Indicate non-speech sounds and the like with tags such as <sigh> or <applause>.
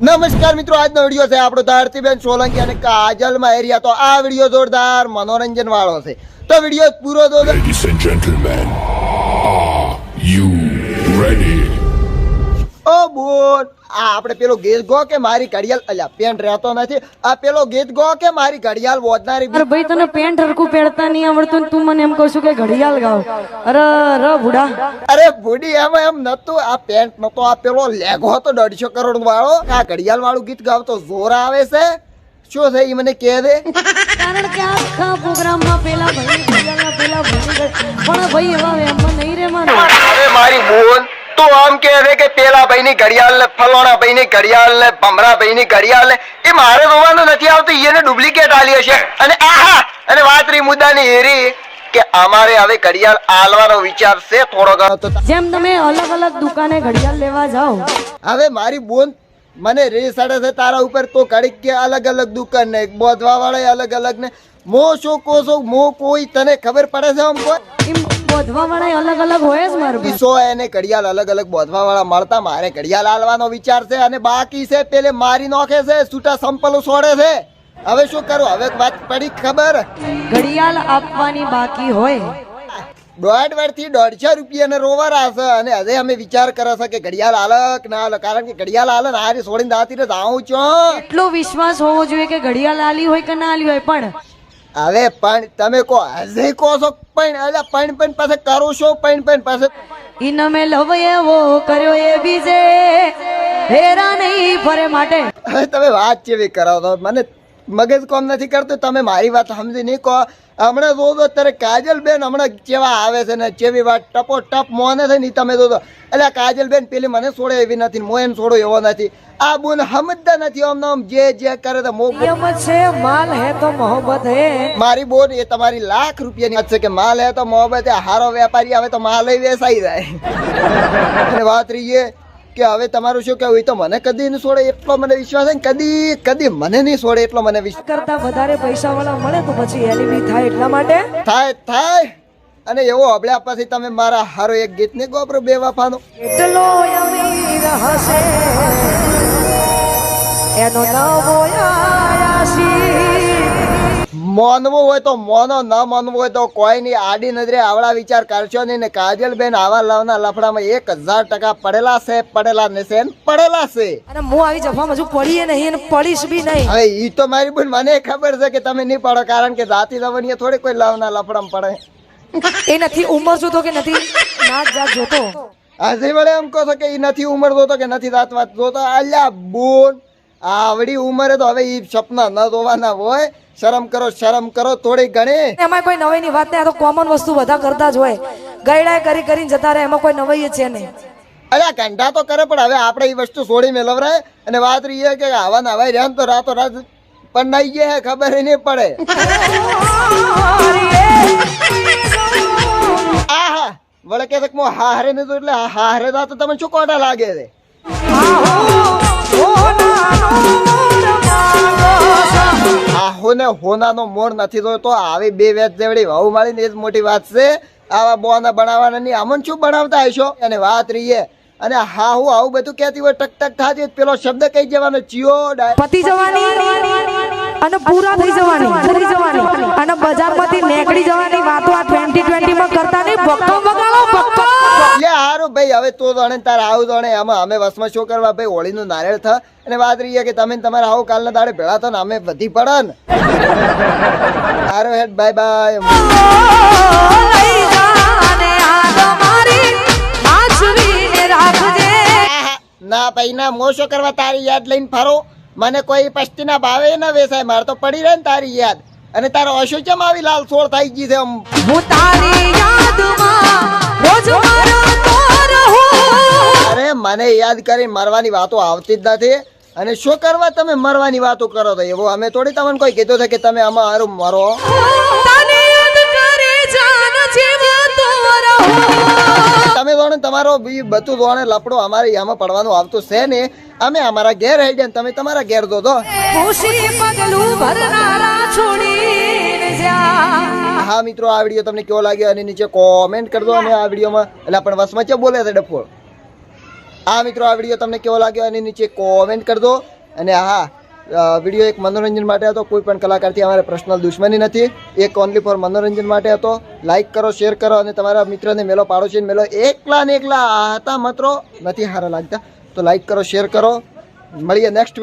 નમસ્કાર મિત્રો આજનો વીડિયો છે આપણો ધારતીબેન સોલંકી અને કાજલમાં એરિયા. તો આ વીડિયો જોરદાર મનોરંજન વાળો છે. તો વીડિયો પૂરો જોજો. Ladies and gentlemen, are you ready? બોલ. આ આપણે પેલો ગીત ગો કે મારી ઘડિયાળ? અલ્યા પેન્ટ રહેતો નથી. આ પેલો ગીત ગો કે મારી ઘડિયાળ વોચનારી અરે ભાઈ તને પેન્ટ હરકું પહેરતા નહીં આવડતું તું મને એમ કહું છું કે ઘડિયાળ ગાવ. અરે અરે બુડા અરે ભૂડી એમ એમ નતું. આ પેન્ટ નતો આ પેલો લેગો હતો દોઢસો કરોડ વાળો. આ ઘડિયાળ વાળું ગીત ગાવતો જોર આવે છે. શું છે ઈ મને કહે દે કારણ કે આખા પ્રોગ્રામમાં પેલા ભાઈ પેલા ભૂલી ગઈ. પણ ભાઈ એવા એમ નહીં રહેવાનું. અરે મારી બોલ તું આમ કહે છે કે પેલા ભાઈની ઘડિયાળ ને ફલોણા ભાઈની ઘડિયાળ ને ભમરા ભાઈની ઘડિયાળ ને એ મારે જોવાનું નથી આવતું એને ડુપ્લિકેટ આલી હશે. અને આહા! અને વાત રહી મુદ્દાની હેરી કે અમારે હવે ઘડિયાળ આલવાનો વિચાર છે થોડો ઘણો જેમ તમે અલગ અલગ દુકાને ઘડિયાળ લેવા જાઓ. હવે મારી બોન મને રેસ અડે છે તારા ઉપર તો ઘડીક કે અલગ અલગ દુકાન ને બોધવા વાળા અલગ અલગ ને મો શું કો છો મો કોઈ તને ખબર પડે છે આમ કોઈ? બોધવા વાળા અલગ અલગ હોય જ મારું સો એને ઘડિયાળ અલગ અલગ બોધવા વાળા મળતા મારે ઘડિયાળ આલવાનો વિચાર છે અને બાકી છે પેલે મારી નોખે છે છૂટા સંપલો છોડે છે. હવે શું કરું? હવે વાત પડી ખબર? ઘડિયાળ આપવાની બાકી હોય. દોઢ વર્ષથી દોઢસો રૂપિયાને રોવર આવશે અને હજે અમે વિચાર કરે છે કે ઘડિયાળ આલક ના આલક કારણ કે ઘડિયાળ આલે ને હારી છોડીને દાતી ને જાઉં છું એટલો વિશ્વાસ હોવો જોઈએ કે ઘડિયાળ આલી હોય કે ના આલી હોય પણ હવે પણ તમે કહો હજે કહો છો પણ એટલે પણ પણ પાસે કરું છું પણ પણ પાસે ઇન મેં લવ એવો કર્યો એ બીજે. હેરા નહીં ફરે માટે. હવે તમે વાત જેવી કરાવો મને મગજ કોમ નથી કરતું તમે મારી વાત સમજી નહીં કહો. હમણાં જોજો અત્યારે કાજલ બેન હમણાં કેવા આવે છે ને જેવી વાત ટપો ટપ મોને છે ને તમે જોજો. એટલે કાજલબેન પેલી મને છોડે એવી નથી મો એને છોડો એવો નથી. આ બોન સમજતા નથી આમ જે જે કરે તો છે માલ હે તો મોહબ્બત હે. મારી બોન એ તમારી લાખ રૂપિયાની વાત છે કે માલ હે તો મોહબ્બત હે હારો વેપારી આવે તો માલ ય વેચાઈ જાય. અને વાત રહી એ કે હવે તમારું શું કેવું એ તો મને કદી નહીં છોડે એટલો મને વિશ્વાસ છે કદી કદી મને નહીં છોડે એટલો મને વિશ્વાસ. કરતા વધારે પૈસા વાળા મળે તો પછી એનિમી થાય એટલા માટે? થાય થાય. અને એવો હબળ્યા પછી તમે મારા હારો એક ગીત ને ગોપરો બે વફાનો એટલો અમીર હશે. એનો નવો આયાસી માનવું હોય તો મોનો ન માનવું હોય તો કોઈ નહીં આડી નજરે આવડા વિચાર કરશો નહીં ને કાજલ બેન આવા લાવના લફડામાં એક હજાર ટકા પડેલા છે પડેલા ને ને પડેલા છે. અને હું આવી જફામાં હજુ પડીએ નહીં અને પડીશ બી નહીં. હવે ઈ તો મારી બોન મને ખબર છે કે તમે નહીં પડો કારણ કે જાતિ લવણીએ થોડી કોઈ લાવના લફડામાં પડે. એ નથી ઉંમર જોતો કે નથી નાચ જાત જોતો. આજે વળે એમ કહો છો કે એ નથી ઉંમર જોતો કે નથી રાત વાત જોતો અલ્યા બોન. આવડી ઉંમરે તો હવે ઈ સપના ન જોવાના હોય. શરમ કરો શરમ કરો થોડી ઘણી. એમાં કોઈ નવાઈની વાત નહીં આ તો કોમન વસ્તુ બધા કરતા જ હોય. ગયડા કરી કરીને જતા રહે એમાં કોઈ નવાઈ છે નહીં. અરે કંઠા તો કરે પણ હવે આપણે એ વસ્તુ છોડી મેળવરાય અને વાત રહી કે આવા ને આવા રહ્યા તો રાતો રાત પણ નહીં ગયા ખબર નહીં પડે. <laughs> આહા વળકે કે મો હારે ને તો એટલે હારે તો તમે શું કોટા લાગે છે? આહો ને હોનાનો મોર નથી જોયો તો આવી બે વેચ જેવડી વહુ માળીને એ જ મોટી વાત છે. આવા બોના બનાવવાના આમન શું બનાવતા હશો? અને વાત રહીએ અને હા હું આવું બધું કહેતી હોય ટક ટક થાતી પેલો શબ્દ કઈ જવાનો ચિયો પતિ જવાની અને પૂરા થઈ જવાની થઈ જવાની. અને બજારમાંથી નીકળી જવાની વાતો આ 2020 માં કરતા નહીં, ભક્તો હવે તો જાણે તારે આવું જાણે. આમાં અમે વસમાં શું કરવા? ભાઈ હોળીનું નારિયેળ થ. અને વાત રહી કે તમે ને તમારે આવું કાલના દાડે ભેળા થો ને અમે વધી પડે ને. સારો હેડ બાય બાય ના ભાઈ ના મોશો કરવા તારી યાદ લઈને ફરો. મને કોઈ પસ્તીના ભાવે ન વેસાય. મારે તો પડી રહે ને તારી યાદ. અને તારો અશુ ચમ આવી લાલ સોળ થઈ ગઈ છે હું તારી યાદમાં રોજ અરે મને યાદ કરી મરવાની વાતો આવતી જ નથી. અને શું કરવા તમે મરવાની વાતો કરો તો? એવો અમે થોડી તમને કોઈ કીધું છે કે તમે આમાં હારું મરો તમે જોણે તમારો બી બધું જોણે લપડો અમારે આમાં પડવાનું આવતું છે ને. અમે અમારા ઘેર આવી ગયા તમે તમારા ઘેર દો તો જા. હા મિત્રો આ વીડિયો તમને કેવો લાગ્યો? અને નીચે કોમેન્ટ કરજો અને આ વિડીયોમાં એટલે પણ વસમાં છે બોલે છે ડફોળ આ મિત્રો, આ વીડિયો તમને કેવો લાગ્યો એની નીચે કોમેન્ટ કરી દો. અને હા વીડિયો એક મનોરંજન માટે હતો, કોઈ પણ કલાકારથી અમારે પર્સનલ દુશ્મની નથી. એક ઓનલી ફોર મનોરંજન માટે હતો. લાઈક કરો શેર કરો, અને તમારા મિત્રને મેલો પાડોશીને મેલો એકલા ને એકલા. હતા, મિત્રો, નથી સારા લાગતા. તો લાઈક કરો શેર કરો. મળીએ નેક્સ્ટ